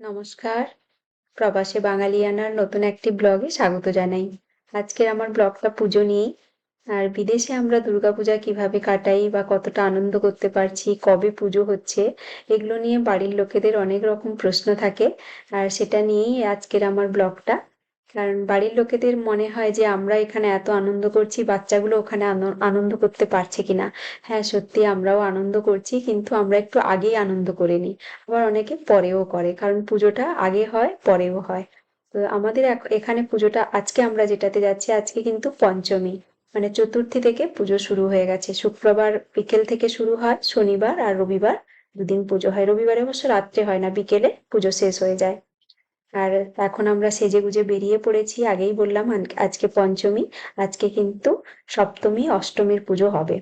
নমস্কার। প্রবাসে বাঙালিয়ানার নতুন একটি ব্লগে স্বাগত জানাই। আজকের আমার ব্লগটা পুজো নিয়েই। আর বিদেশে আমরা দুর্গাপূজা কীভাবে কাটাই বা কতটা আনন্দ করতে পারছি, কবে পুজো হচ্ছে, এগুলো নিয়ে বাড়ির লোকেদের অনেক রকম প্রশ্ন থাকে। আর সেটা নিয়েই আজকের আমার ব্লগটা। কারণ বাড়ির লোকেদের মনে হয় যে আমরা এখানে এত আনন্দ করছি, বাচ্চাগুলো ওখানে আন- আনন্দ করতে পারছে কিনা। হ্যাঁ সত্যি আমরাও আনন্দ করছি, কিন্তু আমরা একটু আগেই আনন্দ করে নিই। আবার অনেকে পরেও করে, কারণ পুজোটা আগে হয়, পরেও হয়। তো আমাদের এখ- এখানে পুজোটা, আজকে আমরা যেটাতে যাচ্ছি, আজকে কিন্তু পঞ্চমী। মানে চতুর্থী থেকে পুজো শুরু হয়ে গেছে। শুক্রবার বিকেল থেকে শুরু হয়, শনিবার আর রবিবার। দুদিন পুজো হয়। রবিবারে অবশ্য রাত্রে হয় না, বিকেলে পুজো শেষ হয়ে যায়। আর এখন আমরা সেজে গুজে বেরিয়ে পড়েছি। আগেই বললাম আজকে পঞ্চমী, আজকে কিন্তু সপ্তমী, অষ্টমীর পুজো হবে।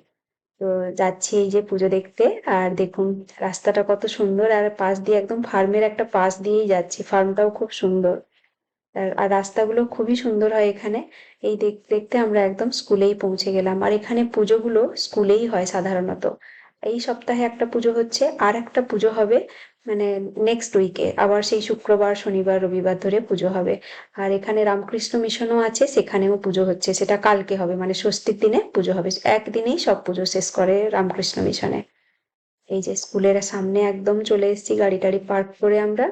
তো যাচ্ছি এই যে পুজো দেখতে। আর দেখুন, রাস্তাটা কত সুন্দর। আর পাশ দিয়ে একদম ফার্মের একটা পাশ দিয়েই যাচ্ছি। ফার্মটাও খুব সুন্দর। আর রাস্তাগুলো খুবই সুন্দর হয় এখানে। এই দেখতে দেখতে আমরা একদম স্কুলেই পৌঁছে গেলাম। আর এখানে পুজোগুলো স্কুলেই হয় সাধারণত। এই সপ্তাহে একটা পুজো হচ্ছে। আর একটা পুজো হবে মানে নেক্সট উইকে আবার সেই শুক্রবার, শনিবার, রবিবার ধরে পুজো হবে। আর এখানে রামকৃষ্ণ মিশনও আছে, সেখানেও পুজো হচ্ছে। সেটা কালকে হবে মানে ষষ্ঠীর দিনে পুজো হবে। একদিনেই সব পুজো শেষ করে রামকৃষ্ণ মিশনে। এই যে স্কুলের সামনে একদম চলে এসেছি, গাড়ি টাড়ি পার্ক করে আমরা।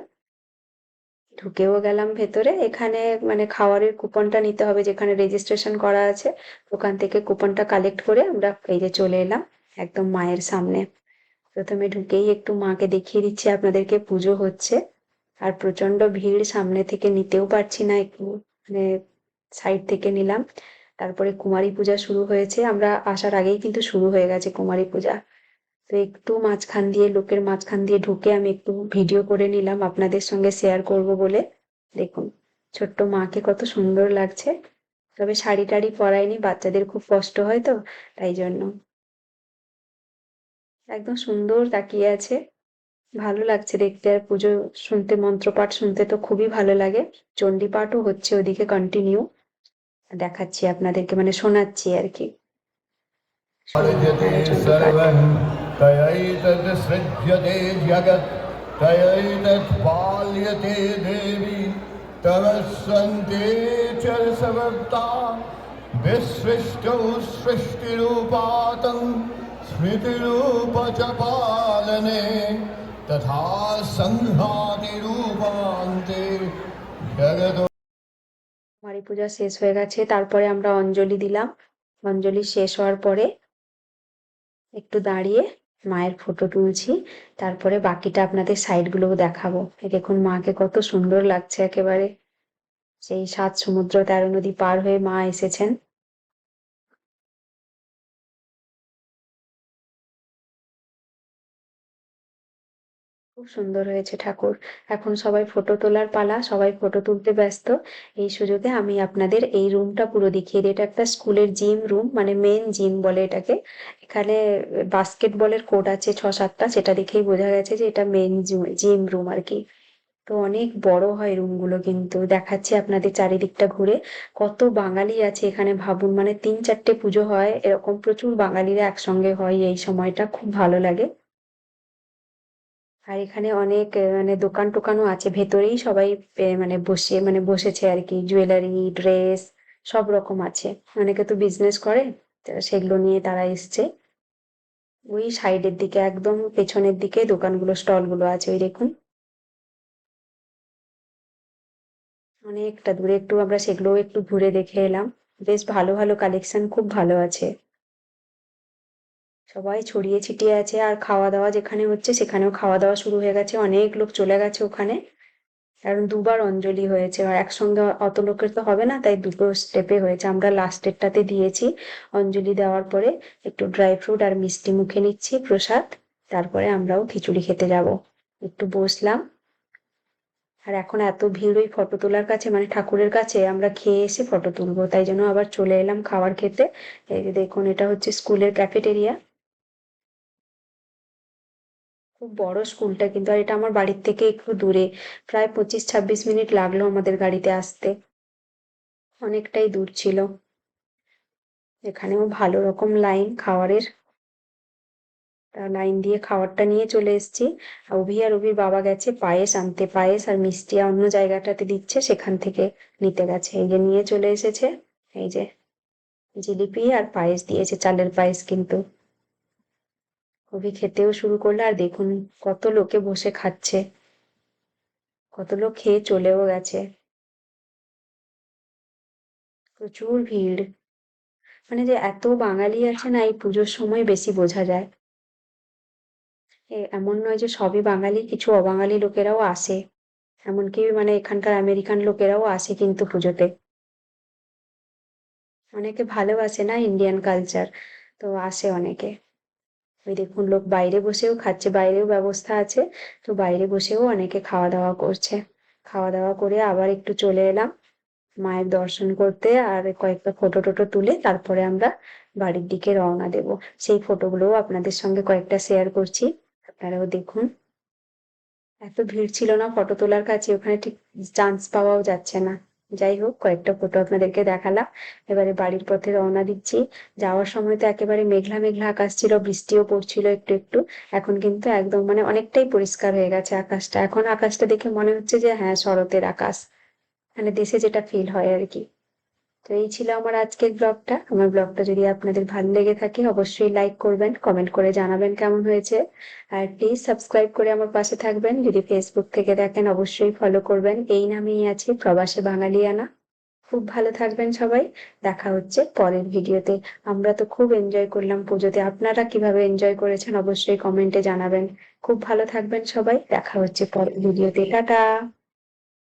ঢুকেও গেলাম ভেতরে। এখানে মানে খাওয়ারের কুপনটা নিতে হবে, যেখানে রেজিস্ট্রেশন করা আছে। ওখান থেকে কুপনটা কালেক্ট করে আমরা এই যে চলে এলাম, একদম মায়ের সামনে। প্রথমে ঢুকেই একটু মাকে দেখিয়ে দিচ্ছি আপনাদেরকে পুজো হচ্ছে। আর প্রচণ্ড ভিড় সামনে থেকে নিতেও পারছি না একটু মানে সাইড থেকে নিলাম। তারপরে কুমারী পূজা শুরু হয়েছে। আমরা আসার আগেই কিন্তু শুরু হয়ে গেছে কুমারী পূজা। তো একটু মাঝখান দিয়ে, লোকের মাঝখান দিয়ে ঢুকে আমি একটু ভিডিও করে নিলাম আপনাদের সঙ্গে শেয়ার করব বলে। দেখুন, ছোট্ট মাকে কত সুন্দর লাগছে। তবে শাড়ি টাড়ি পরায়নি বাচ্চাদের খুব কষ্ট হয় তো, তাই জন্য। একদম সুন্দর তাকিয়ে আছে। ভালো লাগছে দেখতে আর পুজো শুনতে, মন্ত্রপাঠ শুনতে তো খুবই ভালো লাগে। চণ্ডী পাঠও হচ্ছে ওদিকে কন্টিনিউ দেখাচ্ছি আপনাদেরকে মানে শোনাচ্ছি আর কি। সৃষ্টিরূপাতং। तव स्वन्ते च समर्ता विसृष्टौ सृष्टिरूपातं स्मृतिरूप च पालने तथा संघातिरूपान्ते जगतो কুমারী পূজা শেষ হয়ে গেছে তারপরে আমরা অঞ্জলি দিলাম অঞ্জলি শেষ হওয়ার পরে একটু দাঁড়িয়ে মায়ের ফটো তুলছি তারপরে বাকিটা আপনাদের সাইড গুলোও দেখাবো এই দেখুন মাকে কত সুন্দর লাগছে একেবারে সেই সাত সমুদ্র তেরো নদী পার হয়ে মা এসেছেন খুব সুন্দর হয়েছে ঠাকুর। এখন সবাই ফটো তোলার পালা, সবাই ফটো তুলতে ব্যস্ত। এই সুযোগে আমি আপনাদের এই রুমটা পুরো দেখিয়ে দিই। এটা একটা স্কুলের জিম রুম মানে মেন জিম বলে এটাকে। এখানে বাস্কেটবলের কোর্ট আছে ছ সাতটা, সেটা দেখেই বোঝা গেছে যে এটা মেন জিম রুম আর কি। তো অনেক বড় হয় রুমগুলো কিন্তু। দেখাচ্ছি আপনাদের চারিদিকটা ঘুরে। কত বাঙালি আছে এখানে ভাবুন। মানে তিন চারটে পুজো হয়, এরকম প্রচুর বাঙালিরা একসঙ্গে হয় এই সময়টা। খুব ভালো লাগে। আর এখানে অনেক মানে দোকান টোকানও আছে, ভেতরেই সবাই মানে বসে মানে বসেছে আর কি। জুয়েলারি, ড্রেস সব রকম আছে। অনেকে তো বিজনেস করে সেগুলো নিয়ে তারা এসছে। ওই সাইডের দিকে একদম পেছনের দিকে দোকানগুলো, স্টলগুলো আছে, ওই দেখুন। অনেকটা দূরে একটু আমরা সেগুলোও একটু ঘুরে দেখে এলাম। বেশ ভালো ভালো কালেকশন খুব ভালো আছে। সবাই ছড়িয়ে ছিটিয়ে আছে আর খাওয়া দাওয়া যেখানে হচ্ছে সেখানেও খাওয়া দাওয়া শুরু হয়ে গেছে। অনেক লোক চলে গেছে ওখানে। কারণ দুবার অঞ্জলি হয়েছে আর একসঙ্গে অত লোকের তো হবে না, তাই দুটো স্টেপে হয়েছে। আমরা লাস্টেরটাতে দিয়েছি অঞ্জলি দেওয়ার পরে একটু ড্রাই ফ্রুট আর মিষ্টি মুখে নিচ্ছি প্রসাদ। তারপরে আমরাও খিচুড়ি খেতে যাব। একটু বসলাম। আর এখন এত ভিড় ওই ফটো তোলার কাছে মানে ঠাকুরের কাছে, আমরা খেয়ে এসে ফটো তুলবো। তাই জন্য আবার চলে এলাম খাবার খেতে। এই যে দেখুন, এটা হচ্ছে স্কুলের ক্যাফেটেরিয়া খুব বড় স্কুলটা কিন্তু, আর এটা আমার বাড়ির থেকে একটু দূরে। প্রায় পঁচিশ ছাব্বিশ মিনিট লাগল আমাদের গাড়িতে আসতে। অনেকটাই দূর ছিল। এখানেও ভালো রকম লাইন খাওয়ারের। লাইন দিয়ে খাবারটা নিয়ে চলে এসেছি। অভি আর অভির বাবা গেছে পায়েস আনতে। পায়েস আর মিষ্টি অন্য জায়গাটাতে দিচ্ছে, সেখান থেকে নিতে গেছে। এই যে নিয়ে চলে এসেছে। এই যে জিলিপি আর পায়েস দিয়েছে, চালের পায়েস কিন্তু। অভি খেতেও শুরু করল, আর দেখুন কত লোকে বসে খাচ্ছে। কত লোক খেয়ে চলেও গেছে। প্রচুর ভিড়। মানে যে এত বাঙালি আছে না, এই পুজোর সময় বেশি বোঝা যায়। এমন নয় যে সবই বাঙালি, কিছু অবাঙালি লোকেরাও আসে। এমনকি মানে এখানকার আমেরিকান লোকেরাও আসে কিন্তু পুজোতে। অনেকে ভালোবাসে না ইন্ডিয়ান কালচার তো আসে অনেকে। ওই দেখুন, লোক বাইরে বসেও খাচ্ছে, বাইরেও ব্যবস্থা আছে। তো বাইরে বসেও অনেকে খাওয়া দাওয়া করছে। খাওয়া দাওয়া করে আবার একটু চলে এলাম মায়ের দর্শন করতে আর কয়েকটা ফটো টোটো তুলে তারপরে আমরা বাড়ির দিকে রওনা দেব। সেই ফটোগুলোও আপনাদের সঙ্গে কয়েকটা শেয়ার করছি। আপনারাও দেখুন। এত ভিড় ছিল না ফটো তোলার কাছে, ওখানে ঠিক চান্স পাওয়াও যাচ্ছে না। যাই হোক, কয়েকটা ফটো আপনাদেরকে দেখালাম। এবারে বাড়ির পথে রওনা দিচ্ছি। যাওয়ার সময় তো একেবারে মেঘলা মেঘলা আকাশ ছিল, বৃষ্টিও পড়ছিল একটু একটু। এখন কিন্তু একদম মানে অনেকটাই পরিষ্কার হয়ে গেছে আকাশটা। এখন আকাশটা দেখে মনে হচ্ছে যে হ্যাঁ শরতের আকাশ। মানে দেশে যেটা ফিল হয় আর কি। তো এই ছিল আমার আজকের ব্লগটা। আমার ব্লগটা যদি আপনাদের ভালো লেগে থাকে, অবশ্যই লাইক করবেন, কমেন্ট করে জানাবেন কেমন হয়েছে। আর প্লিজ সাবস্ক্রাইব করে আমার পাশে থাকবেন। যদি ফেসবুক থেকে দেখেন, অবশ্যই ফলো করবেন। এই নামেই আছে, প্রবাসে বাঙালিয়ানা। খুব ভালো থাকবেন সবাই। দেখা হচ্ছে পরের ভিডিওতে। আমরা তো খুব এনজয় করলাম পুজোতে। আপনারা কীভাবে এনজয় করেছেন, অবশ্যই কমেন্টে জানাবেন। খুব ভালো থাকবেন সবাই। দেখা হচ্ছে পরের ভিডিওতে। টাটা!